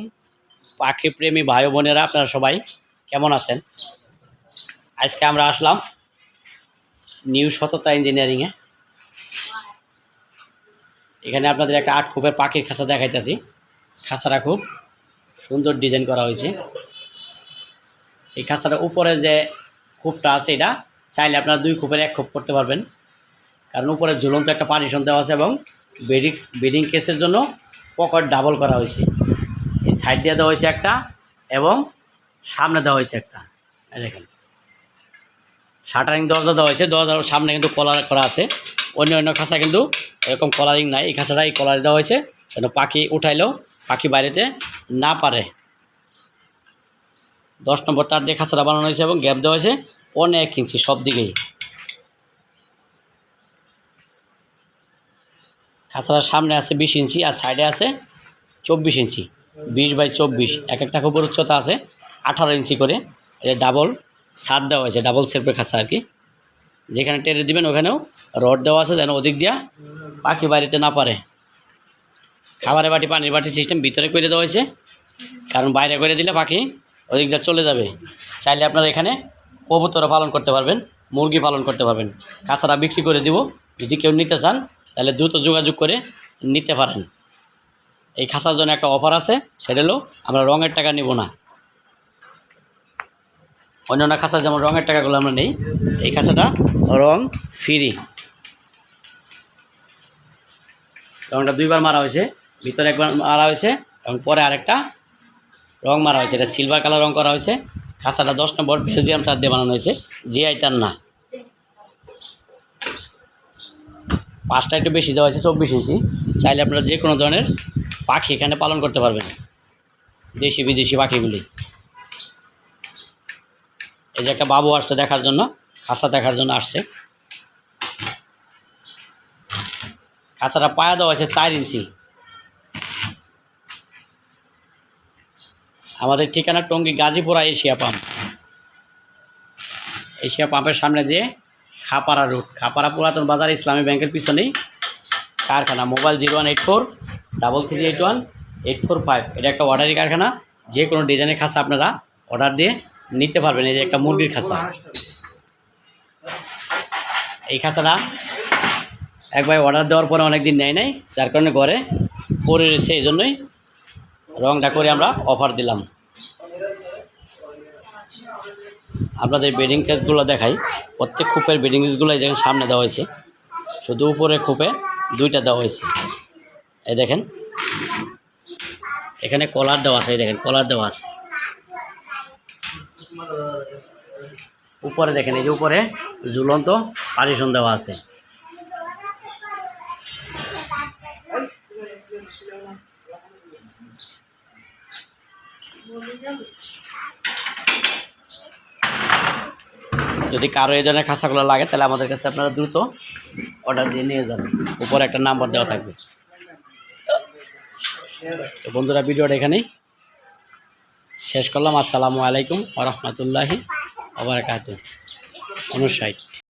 আলাইকুম। পাখি প্রেমী ভাই বোনেরা, আপনারা সবাই কেমন আছেন? আজকে আমরা আসলাম নিউ সততা ইঞ্জিনিয়ারিংয়ে। এখানে আপনাদের একটা আট খুপের পাখির খাঁচা দেখাইতেছি। খাঁচাটা খুব সুন্দর ডিজাইন করা হয়েছে। এই খাঁচাটার উপরে যে খুপটা আছে, এটা চাইলে আপনারা দুই খুপের এক খুপ করতে পারবেন। কারণ উপরে ঝুলন্ত একটা পার্টিশন দেওয়া আছে এবং বেডিং বেডিং কেসের জন্য পকেট ডাবল করা হয়েছে। সাইড দিয়ে দেওয়া হয়েছে একটা এবং সামনে দেওয়া হয়েছে একটা। দেখেন। শাটারিং দরজা দেওয়া হয়েছে। দরজার সামনে কিন্তু কলার করা আছে। অন্য অন্য খাঁচা কিন্তু এরকম কলারিং নাই। এই খাঁচাটা এই কলার দেওয়া হয়েছে। যেন পাখি উঠাইলেও পাখি বাইরেতে না পারে। দশ নম্বর তার দিয়ে খাঁচাটা বানানো হয়েছে এবং গ্যাপ দেওয়া হয়েছে অনেক ইঞ্চি সব দিকেই। খাঁচাটার সামনে আছে বিশ ইঞ্চি আর সাইডে আছে চব্বিশ ইঞ্চি। বিশ বাই চব্বিশ, এক একটা খবর উচ্চতা আছে আঠারো ইঞ্চি করে। এটা ডাবল সার দেওয়া হয়েছে ডাবল সেলফের খাঁচা আর কি। যেখানে টেরে দিবেন, ওখানেও রড দেওয়া আছে যেন ওদিক দিয়া পাখি বাড়িতে না পারে। খাবারের বাটি, পানির বাটি সিস্টেম ভিতরে করে দেওয়া হয়েছে। কারণ বাইরে করে দিলে পাখি ওদিক দিয়ে চলে যাবে। চাইলে আপনারা এখানে কবুতরও পালন করতে পারবেন, মুরগি পালন করতে পারবেন। কাঁচারা বিক্রি করে দিব। যদি কেউ নিতে চান, তাহলে দ্রুত যোগাযোগ করে নিতে পারেন। এই খাসার জন্য একটা অফার আছে, সেটা হলো, আমরা রঙের টাকা নিব না। অন্যান্য খাঁচা যেমন রঙের টাকাগুলো আমরা নেই, এই খাঁচাটা রং ফ্রি রংটা দুইবার মারা হয়েছে, ভিতরে একবার মারা হয়েছে, এবং পরে আরেকটা রং মারা হয়েছে, এটা সিলভার কালার রং করা হয়েছে। খাসাটা দশ নম্বর বেলজিয়াম তার দিয়ে বানানো হয়েছে জিআই তার না। পাঁচটা একটু বেশি দেওয়া হয়েছে, চব্বিশ ইঞ্চি। চাইলে আপনারা যে কোনো ধরনের পাখি এখানে পালন করতে পারবেন দেশি, বিদেশি পাখিগুলি। এই যে একটা বাবু আসছে দেখার জন্য, খাঁচা দেখার জন্য আসছে। খাঁচাটা পায়া দেওয়া আছে চার ইঞ্চি। আমাদের ঠিকানা Tongi Gazipura Asia pump. Asia পাম্পের সামনে দিয়ে খাপাড়া রুট। খাপাড়া পুরাতন বাজার ইসলামী ব্যাংকের পিছনেই কারখানা, mobile zero one eight four. Double three eight one eight four five এটা একটা অর্ডারি কারখানা। যে কোনো ডিজাইনের খাসা আপনারা অর্ডার দিয়ে নিতে পারবেন, এই যে একটা মুরগির খাসা এই খাসাটা একবার অর্ডার দেওয়ার পরে অনেক দিন নেয় নাই, যার কারণে ঘরে পরে রয়েছে, এই জন্যই রংটা করে আমরা অফার দিলাম। আপনাদের বেডিং কেসগুলো দেখাই। প্রত্যেক খুপের বেডিং কেসগুলো এই সামনে দেওয়া হয়েছে। শুধু উপরে খুপে দুইটা দেওয়া হয়েছে। এই দেখেন। এখানে কলার দেওয়া আছে দেখেন কলার দেওয়া আছে। উপরে দেখেন, এই যে উপরে ঝুলন্ত পারিশন দেওয়া আছে। যদি কারও এই ধরনের খাঁচাগুলো লাগে, তাহলে আমাদের কাছে আপনারা দ্রুত অর্ডার দিয়ে নিয়ে যাবেন। উপরে একটা নাম্বার দেওয়া থাকবে। তো বন্ধুরা ভিডিওটা এখানেই শেষ করলাম। আসসালামু আলাইকুম আ রহমতুল্লাহি আবার অনুসাই